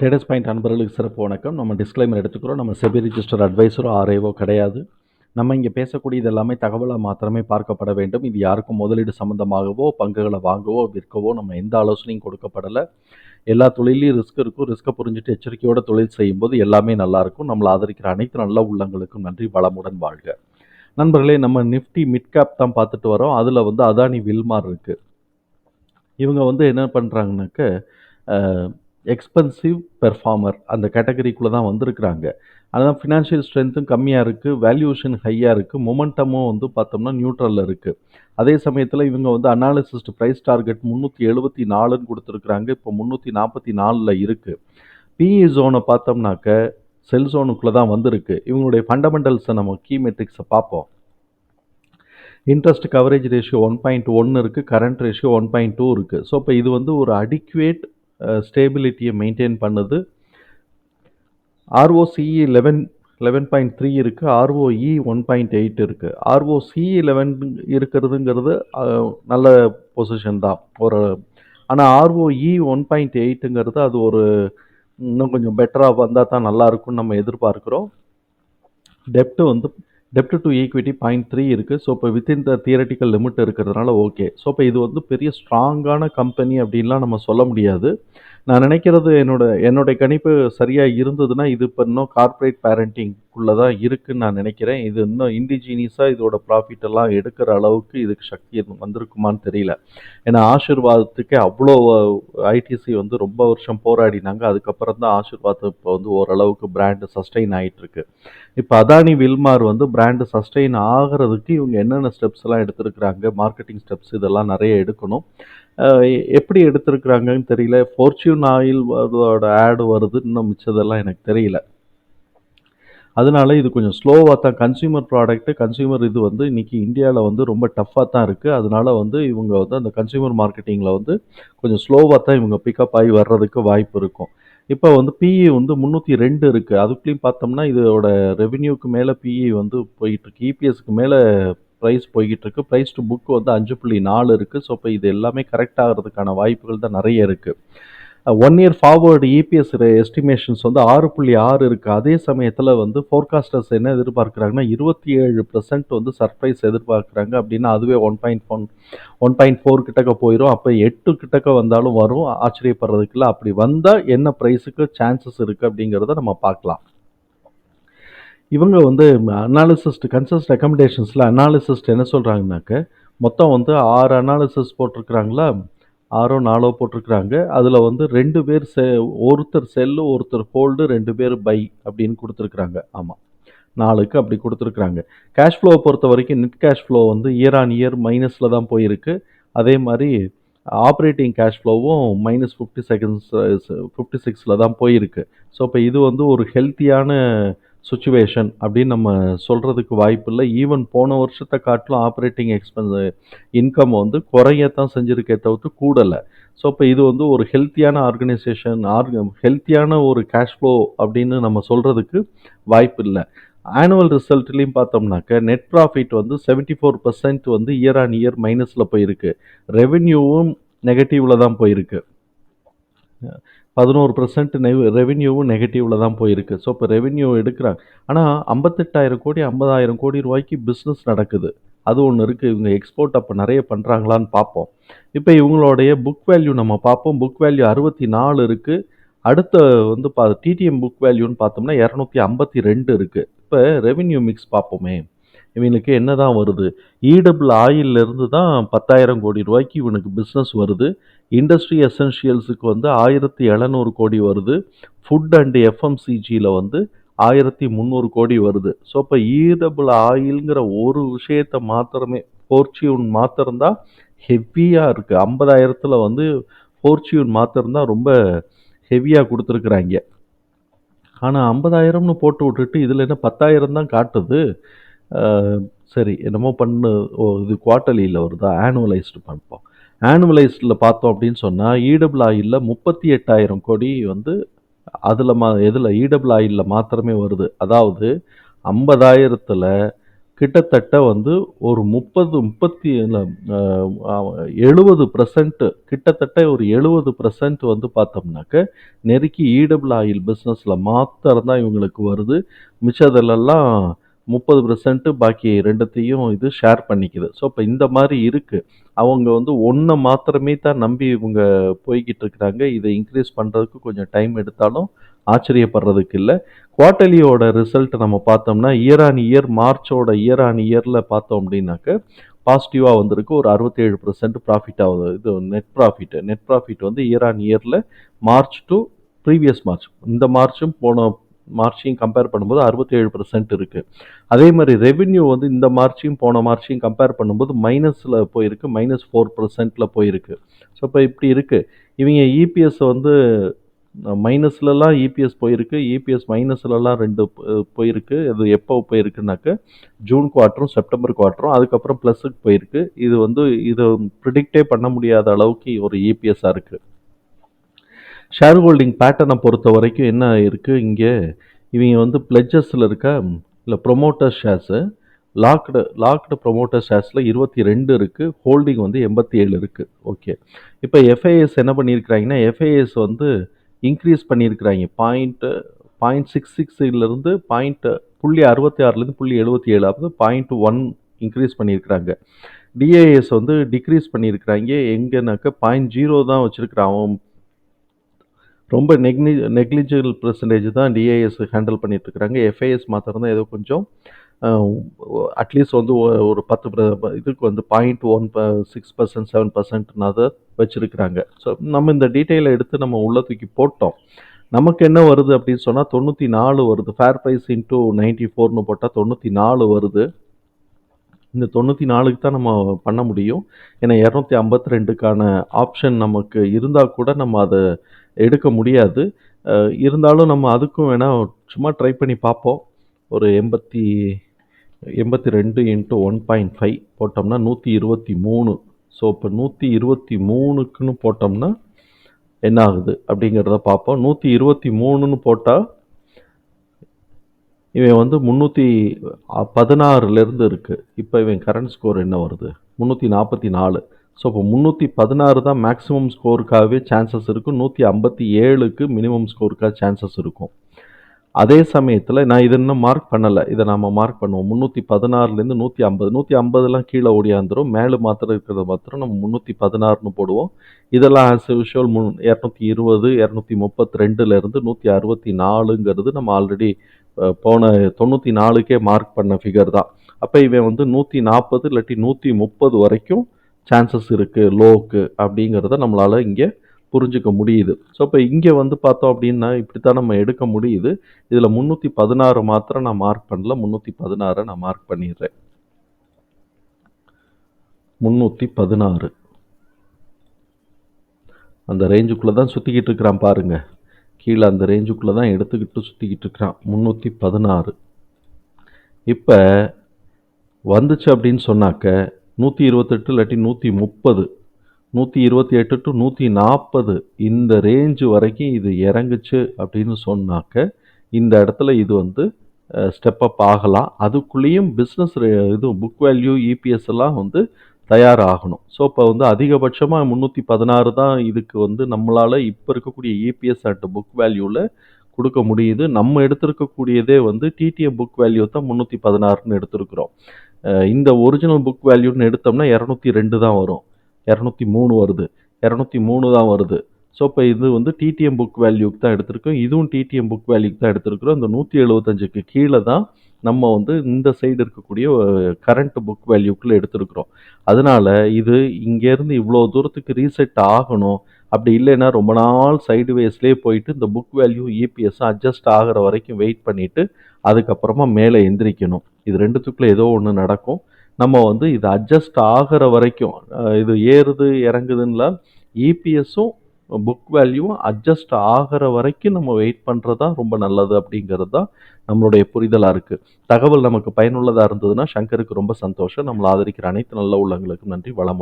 Traders point அன்பர்களுக்கு சிறப்பு வணக்கம். நம்ம டிஸ்க்ளைமர் எடுத்துக்கிறோம். நம்ம செபி ரிஜிஸ்டர் அட்வைஸரோ ஆர்ஐவோ கிடையாது. நம்ம இங்கே பேசக்கூடியது எல்லாமே தகவலாக மாத்திரமே பார்க்கப்பட வேண்டும். இது யாருக்கும் முதலீடு சம்மந்தமாகவோ பங்குகளை வாங்கவோ விற்கவோ நம்ம எந்த ஆலோசனையும் கொடுக்கப்படலை. எல்லா தொழிலையும் ரிஸ்க் இருக்கும். ரிஸ்க்கை புரிஞ்சுட்டு எச்சரிக்கையோட தொழில் செய்யும்போது எல்லாமே நல்லாயிருக்கும் நம்மளை ஆதரிக்கிற அனைத்து நல்ல உள்ளங்களுக்கும் நன்றி வளமுடன் வாழ்க. நண்பர்களே நம்ம நிஃப்டி மிட் கேப் தான் பார்த்துட்டு வரோம். அதில் வந்து அதானி வில்மார் இருக்குது இவங்க வந்து என்ன பண்ணுறாங்கனாக்க எக்ஸ்பென்சிவ் பெர்ஃபார்மர் அந்த கேட்டகரிக்குள்ளே தான் வந்திருக்கிறாங்க. அதனால் ஃபினான்ஷியல் ஸ்ட்ரென்த்தும் கம்மியாக இருக்குது வேல்யூஷன் ஹையாக இருக்குது மொமெண்டமும் வந்து பார்த்தோம்னா நியூட்ரலில் இருக்குது அதே சமயத்தில் இவங்க வந்து அனாலிசிஸ்ட் ப்ரைஸ் டார்கெட் முந்நூற்றி எழுபத்தி நாலுன்னு கொடுத்துருக்குறாங்க இப்போ முந்நூற்றி நாற்பத்தி நாலில் இருக்குது பிஇ ஜோனை பார்த்தோம்னாக்க செல் ஜோனுக்குள்ளே தான் வந்திருக்கு. இவங்களுடைய ஃபண்டமெண்டல்ஸை நம்ம கீ மெட்ரிக்ஸை பார்ப்போம். Interest coverage ratio one point ஒன்று இருக்குது current ratio one point two இருக்குது ஸோ இப்போ இது வந்து ஒரு அடிக்குவேட் ஸ்டேபிலிட்டியை மெயின்டைன் பண்ணுது. ROCE eleven eleven point three இருக்குது ஆர்ஓஇ ஒன் பாயிண்ட் எயிட் இருக்குது ஆர்ஓசிஇ லெவன் இருக்கிறதுங்கிறது நல்ல பொசிஷன் தான். ஒரு ஆனால் ஆர்ஓஇ ஒன் பாயிண்ட் எயிட்டுங்கிறது அது ஒரு இன்னும் கொஞ்சம் பெட்டராக வந்தால் தான் நல்லாயிருக்கும்னு நம்ம எதிர்பார்க்குறோம். டெப்ட்டு வந்து டெப்ட் டு ஈக்விட்டி பாயிண்ட் த்ரீ இருக்குது ஸோ இப்போ வித்தின் த தியரட்டிக்கல் லிமிட் இருக்கிறதுனால ஓகே ஸோ இப்போ இது வந்து பெரிய ஸ்ட்ராங்கான கம்பெனி அப்படின்லாம் நம்ம சொல்ல முடியாது. நான் நினைக்கிறது என்னோட என்னுடைய கணிப்பு சரியாக இருந்ததுன்னா இது இப்போ இன்னும் கார்ப்பரேட் குள்ளே தான் இருக்குன்னு நான் நினைக்கிறேன். இது இன்னும் இண்டிஜினியஸாக இதோட ப்ராஃபிட் எல்லாம் எடுக்கிற அளவுக்கு இதுக்கு சக்தி எதுவும் வந்திருக்குமான்னு தெரியல. ஏன்னா ஆசிர்வாதத்துக்கே அவ்வளோ ஐடிசி வந்து ரொம்ப வருஷம் போராடினாங்க. அதுக்கப்புறம் தான் ஆசீர்வாதம் இப்போ வந்து ஓரளவுக்கு பிராண்டு சஸ்டெயின் ஆகிட்டுருக்கு இப்போ அதானி வில்மார் வந்து பிராண்டு சஸ்டெயின் ஆகிறதுக்கு இவங்க என்னென்ன ஸ்டெப்ஸ் எல்லாம் எடுத்துருக்குறாங்க? மார்க்கெட்டிங் ஸ்டெப்ஸ் இதெல்லாம் நிறைய எடுக்கணும். எ- எப்படி எடுத்திருக்கிறாங்கன்னு தெரியல. ஃபோர்ச்சூன் ஆயில் அதோட ஆடு வருது. இன்னும் மிச்சதெல்லாம் எனக்கு தெரியல. அதனால இது கொஞ்சம் ஸ்லோவாக தான். கன்சியூமர் ப்ராடக்ட்டு கன்சியூமர் இது வந்து இன்றைக்கி இந்தியாவில் வந்து ரொம்ப டஃப்பாக தான் இருக்குது அதனால வந்து இவங்க வந்து அந்த கன்சியூமர் மார்க்கெட்டிங்கில் வந்து கொஞ்சம் ஸ்லோவாக தான் இவங்க பிக்கப் ஆகி வர்றதுக்கு வாய்ப்பு இருக்கும். இப்போ வந்து பிஇ வந்து முந்நூற்றி ரெண்டு இருக்குது அதுக்குள்ளேயும் பார்த்தோம்னா இதோட ரெவென்யூக்கு மேலே பிஇ வந்து போயிட்டுருக்கு இபிஎஸ்க்கு மேலே ப்ரைஸ் போய்கிட்டுருக்கு ப்ரைஸ் டு புக் வந்து அஞ்சு புள்ளி நாலு இருக்குது ஸோ இப்போ இது எல்லாமே கரெக்ட் ஆகிறதுக்கான வாய்ப்புகள் தான் நிறைய இருக்குது one year forward EPS estimations வந்து ஆறு புள்ளி ஆறு இருக்குது அதே சமயத்தில் வந்து ஃபோர்காஸ்டர்ஸ் என்ன எதிர்பார்க்குறாங்கன்னா இருபத்தி ஏழு வந்து சர்ப்ரைஸ் எதிர்பார்க்குறாங்க அப்படின்னா அதுவே one point one one point four கிட்டக்க போயிடும் அப்போ எட்டு கிட்டக்க வந்தாலும் வரும். ஆச்சரியப்படுறதுக்குல அப்படி வந்தால் என்ன ப்ரைஸுக்கு சான்சஸ் இருக்குது அப்படிங்கிறத நம்ம பார்க்கலாம். இவங்க வந்து அனாலிசிஸ்ட் கன்சல்ட் ரெக்கமெண்டேஷன்ஸில் அனாலிசிஸ்ட் என்ன சொல்கிறாங்கனாக்க மொத்தம் வந்து ஆறு அனாலிசிஸ் போட்டிருக்கிறாங்களா? ஆறோ நாலோ போட்டிருக்கிறாங்க. அதில் வந்து ரெண்டு பேர் செ ஒருத்தர் செல்லு ஒருத்தர் ஹோல்டு ரெண்டு பேர் பை அப்படின்னு கொடுத்துருக்குறாங்க. ஆமாம் நாளுக்கு அப்படி கொடுத்துருக்குறாங்க. கேஷ் ஃப்ளோவை பொறுத்த வரைக்கும் நெட் கேஷ் ஃப்ளோ வந்து இயர் ஆன் இயர் மைனஸில் தான் போயிருக்கு. அதே மாதிரி ஆப்ரேட்டிங் கேஷ் ஃப்ளோவும் மைனஸ் ஃபிஃப்டி செகண்ட்ஸ் ஃபிஃப்டி சிக்ஸில் தான் போயிருக்கு. ஸோ இப்போ இது வந்து ஒரு ஹெல்த்தியான சுச்சுவேஷன் அப்படின்னு நம்ம சொல்கிறதுக்கு வாய்ப்பு இல்லை ஈவன் போன வருஷத்தை காட்டிலும் ஆப்ரேட்டிங் எக்ஸ்பென்ஸ் இன்கம் வந்து குறையத்தான் செஞ்சுருக்கே தவிர்த்து கூடலை. ஸோ இப்போ இது வந்து ஒரு ஹெல்த்தியான ஆர்கனைசேஷன் ஆர்க ஹெல்த்தியான ஒரு கேஷ் ஃப்ளோ அப்படின்னு நம்ம சொல்கிறதுக்கு வாய்ப்பு இல்லை ஆனுவல் ரிசல்ட்லேயும் பார்த்தோம்னாக்க நெட் ப்ராஃபிட் வந்து செவன்ட்டி ஃபோர் பர்சன்ட் வந்து இயர் ஆன் இயர் மைனஸில் போயிருக்கு. ரெவென்யூவும் நெகட்டிவில் தான் போயிருக்கு. பதினோரு பர்சன்ட் ரெவென்யூவும் நெகட்டிவில் தான் போயிருக்கு. ஸோ இப்போ ரெவென்யூ எடுக்கிறாங்க. ஆனால் ஐம்பத்தெட்டாயிரம் கோடி ஐம்பதாயிரம் கோடி ரூபாய்க்கு பிஸ்னஸ் நடக்குது. அது ஒன்று இருக்குது இவங்க எக்ஸ்போர்ட் அப்போ நிறைய பண்ணுறாங்களான்னு பார்ப்போம். இப்போ இவங்களுடைய புக் வேல்யூ நம்ம பார்ப்போம். புக் வேல்யூ அறுபத்தி நாலு இருக்குது அடுத்த வந்து பா டிடிஎம் புக் வேல்யூன்னு பார்த்தோம்னா இரநூத்தி ஐம்பத்தி ரெண்டு இருக்குது இப்போ ரெவென்யூ மிக்ஸ் பார்ப்போமே. இவனுக்கு என்ன தான் வருது e ஈடபிள் ஆயிலிருந்து தான் பத்தாயிரம் கோடி ரூபாய்க்கு இவனுக்கு பிஸ்னஸ் வருது. இண்டஸ்ட்ரி எசென்ஷியல்ஸுக்கு வந்து ஆயிரத்தி எழுநூறு கோடி வருது. ஃபுட் அண்ட் எஃப்எம்சிஜியில் வந்து ஆயிரத்தி முந்நூறு கோடி வருது. ஸோ இப்போ ஈடபிள் ஆயில்ங்கிற ஒரு விஷயத்தை மாத்திரமே ஃபோர்ச்சியூன் மாத்திரம்தான் ஹெவியாக இருக்குது ஐம்பதாயிரத்தில் வந்து ஃபோர்ச்சியூன் மாத்திரம்தான் ரொம்ப ஹெவியாக கொடுத்துருக்குறாங்க. ஆனால் ஐம்பதாயிரம்னு போட்டு விட்டுட்டு இதில் என்ன பத்தாயிரம் தான் காட்டுது? சரி என்னமோ பண்ணு ஓ இது குவார்ட்டர்லியில் வருதா? ஆனுவலைஸ்டு பார்ப்போம் ஆனுவலைஸ்டில் பார்த்தோம் அப்படின்னு சொன்னால் ஈடபிள் ஆயிலில் முப்பத்தி எட்டாயிரம் கோடி வந்து அதில் மா எதில்? ஈடபிள் ஆயிலில் மாத்திரமே வருது. அதாவது ஐம்பதாயிரத்தில் கிட்டத்தட்ட வந்து ஒரு முப்பது முப்பத்தி இல்லை எழுபது பர்சன்ட் கிட்டத்தட்ட ஒரு எழுபது பர்சன்ட் வந்து பார்த்தோம்னாக்க நெருக்கி ஈடபிள் ஆயில் பிஸ்னஸில் மாத்திரம் தான் இவங்களுக்கு வருது. மிச்சதுலலாம் முப்பது பர்சன்ட்டு பாக்கி ரெண்டுத்தையும் இது ஷேர் பண்ணிக்குது. ஸோ இப்போ இந்த மாதிரி இருக்குது அவங்க வந்து ஒன்றை மாத்திரமே தான் நம்பி இவங்க போய்கிட்டு இருக்கிறாங்க. இதை இன்க்ரீஸ் பண்ணுறதுக்கு கொஞ்சம் டைம் எடுத்தாலும் ஆச்சரியப்படுறதுக்கு இல்லை. குவார்ட்டர்லியோட ரிசல்ட் நம்ம பார்த்தோம்னா இயர் ஆன் இயர் மார்ச்சோட இயர் ஆன் இயரில் பார்த்தோம் அப்படின்னாக்க பாசிட்டிவாக வந்திருக்கு. ஒரு அறுபத்தேழு பர்சன்ட் ப்ராஃபிட் ஆகுது. இது நெட் ப்ராஃபிட் நெட் ப்ராஃபிட் வந்து இயர் ஆன் இயரில் மார்ச் டு ப்ரீவியஸ் மார்ச். இந்த மார்ச்சும் போன மார்ச்சையும் கம்பேர் பண்ணும்போது அறுபத்தேழு பர்சன்ட் இருக்குது அதே மாதிரி ரெவென்யூ வந்து இந்த மார்ச்சையும் போன மார்ச்சையும் கம்பேர் பண்ணும்போது மைனஸில் போயிருக்கு மைனஸ் ஃபோர் பர்சன்ட்டில் போயிருக்கு. ஸோ இப்போ இப்படி இருக்குது இவங்க இபிஎஸ் வந்து மைனஸ்லலாம் இபிஎஸ் போயிருக்கு இபிஎஸ் மைனஸ்லலாம் ரெண்டு போயிருக்கு. அது எப்போ போயிருக்குனாக்க ஜூன் குவார்ட்டரும் செப்டம்பர் குவார்ட்டரும் அதுக்கப்புறம் ப்ளஸுக்கு போயிருக்கு. இது வந்து இது ப்ரிடிக்டே பண்ண முடியாத அளவுக்கு ஒரு இபிஎஸ்ஸாக இருக்குது ஷேர் ஹோல்டிங் பேட்டர்னை பொறுத்த வரைக்கும் என்ன இருக்குது இங்கே இவங்க வந்து பிளெஜஸில் இருக்க இல்லை promoter shares locked locked promoter ஷேர்ஸில் இருபத்தி ரெண்டு இருக்குது ஹோல்டிங் வந்து எண்பத்தி ஏழு இருக்குது ஓகே இப்போ எஃப்ஐஎஸ் என்ன பண்ணியிருக்கிறாங்கன்னா எஃப்ஐஎஸ் வந்து இன்க்ரீஸ் பண்ணியிருக்கிறாங்க. பாயிண்ட்டு பாயிண்ட் சிக்ஸ் சிக்ஸ்லேருந்து பாயிண்ட் புள்ளி அறுபத்தி ஆறுலேருந்து புள்ளி எழுபத்தி ஏழாவது பாயிண்ட் ஒன் இன்க்ரீஸ் பண்ணியிருக்கிறாங்க. டிஏஎஸ் வந்து டிக்ரீஸ் பண்ணியிருக்கிறாங்க. எங்கேனாக்க பாயிண்ட் ஜீரோ தான் வச்சுருக்கிறான். அவன் ரொம்ப நெக்னி நெக்லிஜிபிள் பர்சன்டேஜ் தான் டிஐஎஸ் ஹேண்டில் பண்ணிட்டு எஃப்ஐஎஸ் மாத்திரம் தான் ஏதோ கொஞ்சம் அட்லீஸ்ட் வந்து ஒரு பத்து இதுக்கு வந்து point one six percent seven பர்சன்ட்னாத வச்சுருக்கிறாங்க. ஸோ நம்ம இந்த டீட்டெயிலை எடுத்து நம்ம உள்ள தூக்கி போட்டோம். நமக்கு என்ன வருது அப்படின்னு சொன்னால் தொண்ணூற்றி நாலு வருது. ஃபேர் ப்ரைஸ் இன்ட்டு நைன்ட்டி ஃபோர்னு போட்டால் தொண்ணூற்றி நாலு வருது. இந்த தொண்ணூற்றி நாலுக்கு தான் நம்ம பண்ண முடியும். ஏன்னா இரநூத்தி ஐம்பத்தி ரெண்டுக்கான ஆப்ஷன் நமக்கு இருந்தால் கூட நம்ம அதை எடுக்க முடியாது. இருந்தாலும் நம்ம அதுக்கும் வேணால் சும்மா ட்ரை பண்ணி பார்ப்போம். ஒரு எண்பத்தி எண்பத்தி ரெண்டு இன்ட்டு ஒன் பாயிண்ட் ஃபைவ் போட்டோம்னா நூற்றி இருபத்தி மூணு ஸோ இப்போ நூற்றி இருபத்தி மூணுக்குன்னு போட்டோம்னா என்ன ஆகுது அப்படிங்கிறத பார்ப்போம். நூற்றி இருபத்தி மூணுன்னு போட்டால் இவன் வந்து முந்நூற்றி பதினாறுலேருந்து இருக்குது இப்போ இவன் கரண்ட் ஸ்கோர் என்ன வருது? முந்நூற்றி நாற்பத்தி நாலு. ஸோ இப்போ முந்நூற்றி பதினாறு தான் மேக்ஸிமம் ஸ்கோருக்காகவே சான்சஸ் இருக்கும் நூற்றி ஐம்பத்தி ஏழுக்கு மினிமம் ஸ்கோருக்காக சான்சஸ் இருக்கும். அதே சமயத்தில் நான் இதை இன்னும் மார்க் பண்ணலை. இதை நம்ம மார்க் பண்ணுவோம். முந்நூற்றி பதினாறுலேருந்து நூற்றி ஐம்பது. நூற்றி ஐம்பதுலாம் கீழே ஓடியாந்துரும் மேலே மாத்திரம் இருக்கிறத மாத்திரம் நம்ம முந்நூற்றி பதினாறுன்னு போடுவோம். இதெல்லாம் ஆஸ் யூஷுவல் முன் இரநூத்தி இருபது இரநூத்தி முப்பத்தி ரெண்டுலேருந்து நூற்றி அறுபத்தி நாலுங்கிறது நம்ம ஆல்ரெடி போன தொண்ணூற்றி நாலுக்கே மார்க் பண்ண ஃபிகர் தான். அப்போ இவன் வந்து நூற்றி நாற்பது இல்லாட்டி நூற்றி முப்பது வரைக்கும் சான்சஸ் இருக்குது லோக்கு அப்படிங்கிறத நம்மளால் இங்கே புரிஞ்சுக்க முடியுது. ஸோ இப்போ இங்கே வந்து பார்த்தோம் அப்படின்னா இப்படி தான் நம்ம எடுக்க முடியுது. இதில் முந்நூற்றி பதினாறு மாத்திரம் நான் மார்க் பண்ணல முந்நூற்றி பதினாறை நான் மார்க் பண்ணிடுறேன். முந்நூற்றி பதினாறு அந்த ரேஞ்சுக்குள்ளே தான் சுற்றிக்கிட்டு இருக்கிறான் பாருங்கள் கீழே அந்த ரேஞ்சுக்குள்ளே தான் எடுத்துக்கிட்டு சுற்றிக்கிட்டு இருக்கிறான். முந்நூற்றி பதினாறு. இப்போ வந்துச்சு அப்படின்னு சொன்னாக்க நூற்றி இருபத்தெட்டு இல்லாட்டி நூற்றி முப்பது நூற்றி இருபத்தி எட்டு டு நூற்றி நாற்பது இந்த ரேஞ்சு வரைக்கும் இது இறங்குச்சு அப்படின்னு சொன்னாக்க இந்த இடத்துல இது வந்து ஸ்டெப் அப் ஆகலாம். அதுக்குள்ளேயும் பிஸ்னஸ் இது புக் வேல்யூ இபிஎஸ் எல்லாம் வந்து தயாராகணும். ஸோ இப்போ வந்து அதிகபட்சமாக முந்நூற்றி பதினாறு தான் இதுக்கு வந்து நம்மளால் இப்போ இருக்கக்கூடிய இபிஎஸ் அட் புக் வேல்யூவில் கொடுக்க முடியுது. நம்ம எடுத்திருக்கக்கூடியதே வந்து டிடிஎம் புக் வேல்யூ தான் முந்நூற்றி பதினாறுன்னு எடுத்திருக்கிறோம். இந்த ஒரிஜினல் புக் வேல்யூன்னு எடுத்தோம்னா இரநூத்தி ரெண்டு தான் வரும். இரநூத்தி மூணு வருது. இரநூத்தி மூணு தான் வருது. ஸோ இப்போ இது வந்து டிடிஎம் புக் வேல்யூக்கு தான் எடுத்திருக்கோம். இதுவும் டிடிஎம் புக் வேல்யூக்கு தான் எடுத்திருக்கிறோம். இந்த நூற்றி எழுபத்தஞ்சுக்கு கீழே தான் நம்ம வந்து இந்த சைடு இருக்கக்கூடிய கரண்ட் புக் வேல்யூக்குள்ளே எடுத்துருக்குறோம். அதனால இது இங்கேருந்து இவ்வளோ தூரத்துக்கு ரீசெட் ஆகணும். அப்படி இல்லைன்னா ரொம்ப நாள் சைடு வேஸ்லேயே போயிட்டு இந்த புக் வேல்யூ இபிஎஸ் அட்ஜஸ்ட் ஆகிற வரைக்கும் வெயிட் பண்ணிவிட்டு அதுக்கப்புறமா மேலே எந்திரிக்கணும். இது ரெண்டுத்துக்குள்ளே ஏதோ ஒன்று நடக்கும். நம்ம வந்து இது அட்ஜஸ்ட் ஆகிற வரைக்கும் இது ஏறுது இறங்குதுன்னா இபிஎஸும் புக் வேல்யூவும் அட்ஜஸ்ட் ஆகிற வரைக்கும் நம்ம வெயிட் பண்ணுறது தான் ரொம்ப நல்லது அப்படிங்கிறது தான் நம்மளுடைய புரிதலாக இருக்குது தகவல் நமக்கு பயனுள்ளதாக இருந்ததுன்னா சங்கருக்கு ரொம்ப சந்தோஷம். நம்மளை ஆதரிக்கிற அனைத்து நல்ல உள்ளங்களுக்கும் நன்றி. வளமுடன்.